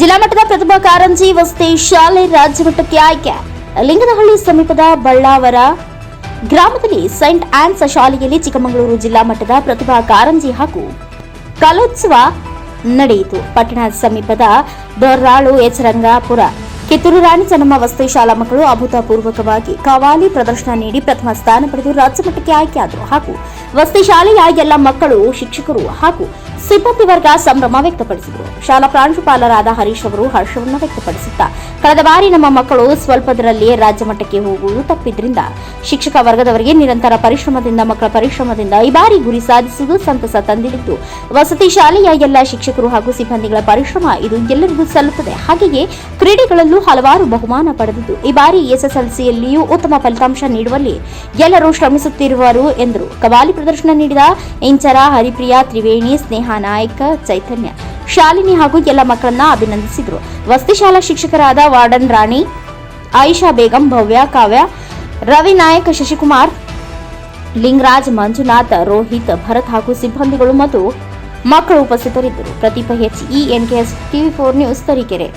ಜಿಲ್ಲಾ ಮಟ್ಟದ ಪ್ರತಿಭಾ ಕಾರಂಜಿ ವಸತಿ ಶಾಲೆ ರಾಜ್ಯ ಮಟ್ಟಕ್ಕೆ ಆಯ್ಕೆ. ಲಿಂಗನಹಳ್ಳಿ ಸಮೀಪದ ಬಳ್ಳಾವರ ಗ್ರಾಮದಲ್ಲಿ ಸೈಂಟ್ ಆನ್ಸ್ ಶಾಲೆಯಲ್ಲಿ ಚಿಕ್ಕಮಗಳೂರು ಜಿಲ್ಲಾ ಮಟ್ಟದ ಪ್ರತಿಭಾ ಕಾರಂಜಿ ಹಾಗೂ ಕಲೋತ್ಸವ ನಡೆಯಿತು. ಪಟ್ಟಣ ಸಮೀಪದ ದೊರ್ರಾಳು ಎಚರಂಗಾಪುರ ಕಿತ್ತೂರು ರಾಣಿ ಚೆನ್ನಮ್ಮ ವಸತಿ ಶಾಲಾ ಮಕ್ಕಳು ಅಭೂತಪೂರ್ವಕವಾಗಿ ಕವಾಲಿ ಪ್ರದರ್ಶನ ನೀಡಿ ಪ್ರಥಮ ಸ್ಥಾನ ಪಡೆದು ರಾಜ್ಯ ಮಟ್ಟಕ್ಕೆ ಆಯ್ಕೆಯಾದರು. ಹಾಗೂ ವಸತಿ ಶಾಲೆಯ ಎಲ್ಲ ಮಕ್ಕಳು, ಶಿಕ್ಷಕರು ಹಾಗೂ ಸಿಬ್ಬಂದಿ ವರ್ಗ ಸಂಭ್ರಮ ವ್ಯಕ್ತಪಡಿಸಿದರು. ಶಾಲಾ ಪ್ರಾಂಶುಪಾಲರಾದ ಹರೀಶ್ ಅವರು ಹರ್ಷವನ್ನು ವ್ಯಕ್ತಪಡಿಸುತ್ತಾ ಕಳೆದ ಬಾರಿ ನಮ್ಮ ಮಕ್ಕಳು ಸ್ವಲ್ಪದರಲ್ಲಿಯೇ ರಾಜ್ಯ ಮಟ್ಟಕ್ಕೆ ಹೋಗುವುದು ತಪ್ಪಿದ್ರಿಂದ ಶಿಕ್ಷಕ ವರ್ಗದವರಿಗೆ ನಿರಂತರ ಪರಿಶ್ರಮದಿಂದ, ಮಕ್ಕಳ ಪರಿಶ್ರಮದಿಂದ ಈ ಬಾರಿ ಗುರಿ ಸಾಧಿಸುವುದು ಸಂತಸ ತಂದಿದ್ದು, ವಸತಿ ಶಾಲೆಯ ಎಲ್ಲ ಶಿಕ್ಷಕರು ಹಾಗೂ ಸಿಬ್ಬಂದಿಗಳ ಪರಿಶ್ರಮ ಇದು ಎಲ್ಲರಿಗೂ ಸಲ್ಲುತ್ತದೆ. ಹಾಗೆಯೇ ಕ್ರೀಡೆಗಳಲ್ಲೂ ಹಲವಾರು ಬಹುಮಾನ ಪಡೆದಿದ್ದು, ಈ ಬಾರಿ ಎಸ್ಎಸ್ಎಲ್ಸಿಯಲ್ಲಿಯೂ ಉತ್ತಮ ಫಲಿತಾಂಶ ನೀಡುವಲ್ಲಿ ಎಲ್ಲರೂ ಶ್ರಮಿಸುತ್ತಿರುವರು ಎಂದರು. ಕವಾಲಿ ಪ್ರದರ್ಶನ ನೀಡಿದ ಇಂಚರ ಹರಿಪ್ರಿಯಾ ತ್ರಿವೇಣಿ, ಸ್ನೇಹ ನಾಯಕ, ಚೈತನ್ಯ, ಶಾಲಿನಿ ಹಾಗೂ ಎಲ್ಲ ಮಕ್ಕಳನ್ನ ಅಭಿನಂದಿಸಿದರು. ವಸತಿ ಶಾಲಾ ಶಿಕ್ಷಕರಾದ ವಾರ್ಡನ್ ರಾಣಿ, ಆಯಿಷಾ ಬೇಗಂ, ಭವ್ಯ, ಕಾವ್ಯ, ರವಿ ನಾಯಕ, ಶಶಿಕುಮಾರ್, ಲಿಂಗರಾಜ್, ಮಂಜುನಾಥ್, ರೋಹಿತ್, ಭರತ್ ಹಾಗೂ ಸಿಬ್ಬಂದಿಗಳು ಮತ್ತು ಮಕ್ಕಳು ಉಪಸ್ಥಿತರಿದ್ದರು. Pradeepa H, E NKS TV four news Tarikere.